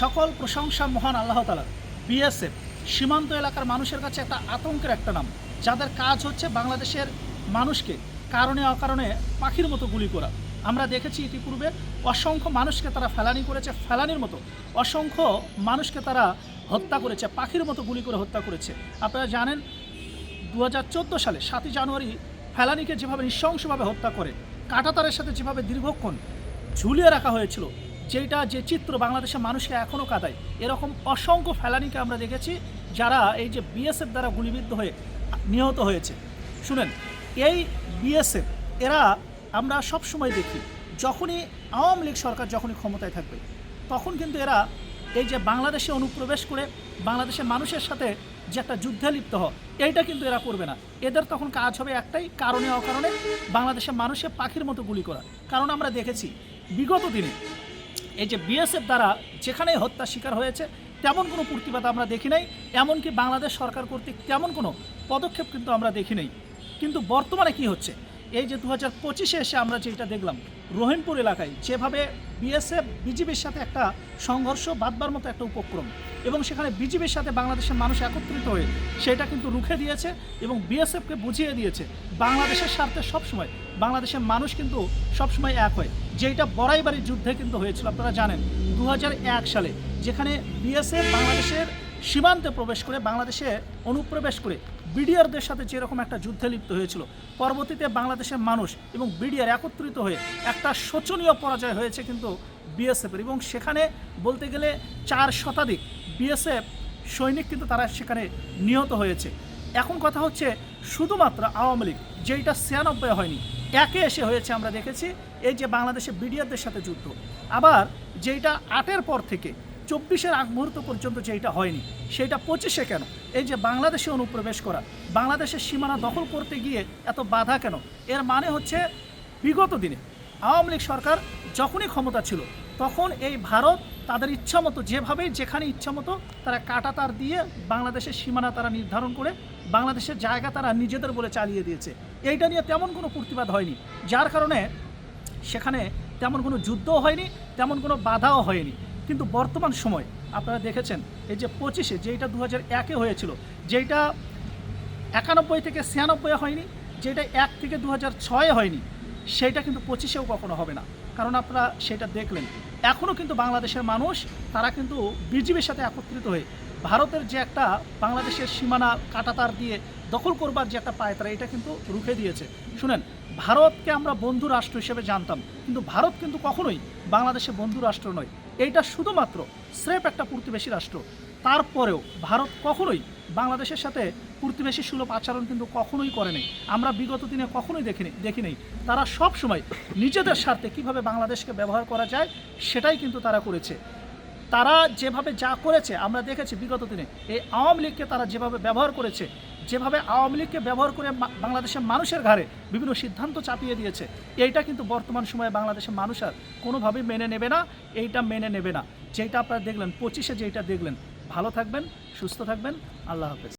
সকল প্রশংসা মহান আল্লাহ তালার বিএসএফ, সীমান্ত এলাকার মানুষের কাছে একটা আতঙ্কের একটা নাম, যাদের কাজ হচ্ছে বাংলাদেশের মানুষকে কারণে অকারণে পাখির মতো গুলি করা। আমরা দেখেছি ইতিপূর্বে অসংখ্য মানুষকে তারা ফেলানি করেছে, ফেলানির মতো। অসংখ্য মানুষকে তারা হত্যা করেছে, পাখির মতো গুলি করে হত্যা করেছে। আপনারা জানেন দু হাজার চোদ্দ সালে সাতই জানুয়ারি ফেলানিকে যেভাবে নৃশংসভাবে হত্যা করে, কাঁটাতারের সাথে যেভাবে দীর্ঘক্ষণ ঝুলিয়ে রাখা হয়েছিল যেটা যে চিত্র বাংলাদেশের মানুষকে এখনও কাঁদায়। এরকম অসংখ্য ফেলানিকে আমরা দেখেছি যারা এই যে বিএসএফ দ্বারা গুলিবিদ্ধ হয়ে, নিহত হয়েছে। শুনেন, এই বিএসএফ, এরা আমরা সব সময় দেখি, যখনই আওয়ামী লীগ সরকার যখনই ক্ষমতায় থাকবে, তখন কিন্তু এরা এই যে বাংলাদেশে অনুপ্রবেশ করে বাংলাদেশের মানুষের সাথে যে একটা যুদ্ধে লিপ্ত হয় এইটা কিন্তু এরা করবে না। এদের তখন কাজ হবে একটাই কারণে অকারণে বাংলাদেশের মানুষের পাখির মতো গুলি করা। কারণ আমরা দেখেছি, বিগত দিনে এই যে বিএসএফ দ্বারা যেখানেই হত্যা শিকার হয়েছে, তেমন কোনো প্রতিবাদ আমরা দেখি নাই, এমনকি বাংলাদেশ সরকার কর্তৃক তেমন কোনো পদক্ষেপ কিন্তু আমরা দেখি নাই। কিন্তু বর্তমানে কি হচ্ছে? এই যে দু হাজার পঁচিশে এসে আমরা যেটা দেখলাম রহিমপুর এলাকায় যেভাবে বিএসএফ, বিজিবির সাথে একটা সংঘর্ষ বাদবার মতো একটা উপক্রম, এবং সেখানে বিজিবির সাথে বাংলাদেশের মানুষ একত্রিত হয়ে সেটা কিন্তু রুখে দিয়েছে এবং বিএসএফকে বুঝিয়ে দিয়েছে, বাংলাদেশের স্বার্থে সবসময়, বাংলাদেশের মানুষ কিন্তু সবসময় এক হয়। যেটা বড়াইবাড়ির যুদ্ধে কিন্তু হয়েছিল, আপনারা জানেন দু হাজার এক সালে, যেখানে বিএসএফ বাংলাদেশের সীমান্তে প্রবেশ করে বাংলাদেশে অনুপ্রবেশ করে বিডিআরদের সাথে যেরকম একটা যুদ্ধে লিপ্ত হয়েছিল, পরবর্তীতে বাংলাদেশের মানুষ এবং বিডিআর একত্রিত হয়ে একটা শোচনীয় পরাজয় হয়েছে কিন্তু বিএসএফের। এবং সেখানে বলতে গেলে চার শতাধিক বিএসএফ সৈনিক কিন্তু তারা সেখানে নিহত হয়েছে। এখন কথা হচ্ছে শুধুমাত্র আওয়ামী লীগ, যেইটা ছিয়ানব্বই হয়নি, একে এসে হয়েছে আমরা দেখেছি, এই যে বাংলাদেশে বিডিআরদের সাথে যুদ্ধ। আবার যেইটা আটের পর থেকে চব্বিশের আগ মুহূর্ত পর্যন্ত যেটা হয়নি, সেটা পঁচিশে কেন? এই যে বাংলাদেশে অনুপ্রবেশ করা, বাংলাদেশের সীমানা দখল করতে গিয়ে এত বাধা কেন? এর মানে হচ্ছে বিগত দিনে আওয়ামী লীগ সরকার যখনই ক্ষমতা ছিল, তখন এই ভারত তাদের ইচ্ছা মতো যেভাবেই, যেখানে ইচ্ছা মতো তারা কাটাতার দিয়ে বাংলাদেশের সীমানা তারা নির্ধারণ করে, বাংলাদেশের জায়গা তারা নিজেদের বলে চালিয়ে দিয়েছে। এইটা নিয়ে তেমন কোনো প্রতিবাদ হয়নি, যার কারণে সেখানে তেমন কোনো যুদ্ধও হয়নি, তেমন কোনো বাধাও হয়নি। কিন্তু বর্তমান সময় আপনারা দেখেছেন, এই যে পঁচিশে যেটা দু হাজার একে হয়েছিল যেটা একানব্বই থেকে ছিয়ানব্বই হয়নি যেটা এক থেকে দু হাজার ছয়ে হয়নি, সেইটা কিন্তু পঁচিশেও কখনো হবে না। কারণ আপনারা সেটা দেখলেন। এখনও কিন্তু বাংলাদেশের মানুষ, তারা কিন্তু বিজিবির সাথে একত্রিত হয়ে ভারতের যে একটা বাংলাদেশের সীমানা কাটাতার দিয়ে দখল করবার যে একটা পায়তারা এটা কিন্তু রুখে দিয়েছে। শুনেন, ভারতকে আমরা বন্ধু রাষ্ট্র হিসেবে জানতাম, কিন্তু ভারত কিন্তু কখনোই বাংলাদেশের বন্ধু রাষ্ট্র নয়। এইটা শুধুমাত্র স্রেফ একটা প্রতিবেশী রাষ্ট্র। তারপরেও ভারত কখনোই বাংলাদেশের সাথে প্রতিবেশী সুলভ আচরণ কিন্তু কখনোই করেনি। আমরা বিগত দিনে কখনোই দেখিনি দেখি নেই তারা সব সময় নিজেদের স্বার্থে কীভাবে বাংলাদেশকে ব্যবহার করা যায়, সেটাই কিন্তু তারা করেছে। তারা যেভাবে যা করেছে, আমরা দেখেছি বিগত দিনে, এই আওয়ামী লীগকে তারা যেভাবে ব্যবহার করেছে, যেভাবে আওয়ামী লীগকে ব্যবহার করে বাংলাদেশের মানুষের ঘাড়ে বিভিন্ন সিদ্ধান্ত চাপিয়ে দিয়েছে, এইটা কিন্তু বর্তমান সময়ে বাংলাদেশের মানুষ আর কোনোভাবেই মেনে নেবে না, এইটা মেনে নেবে না। যেটা আপনারা দেখলেন, পঁচিশে যেটা দেখলেন। ভালো থাকবেন, সুস্থ থাকবেন, আল্লাহ হাফেজ।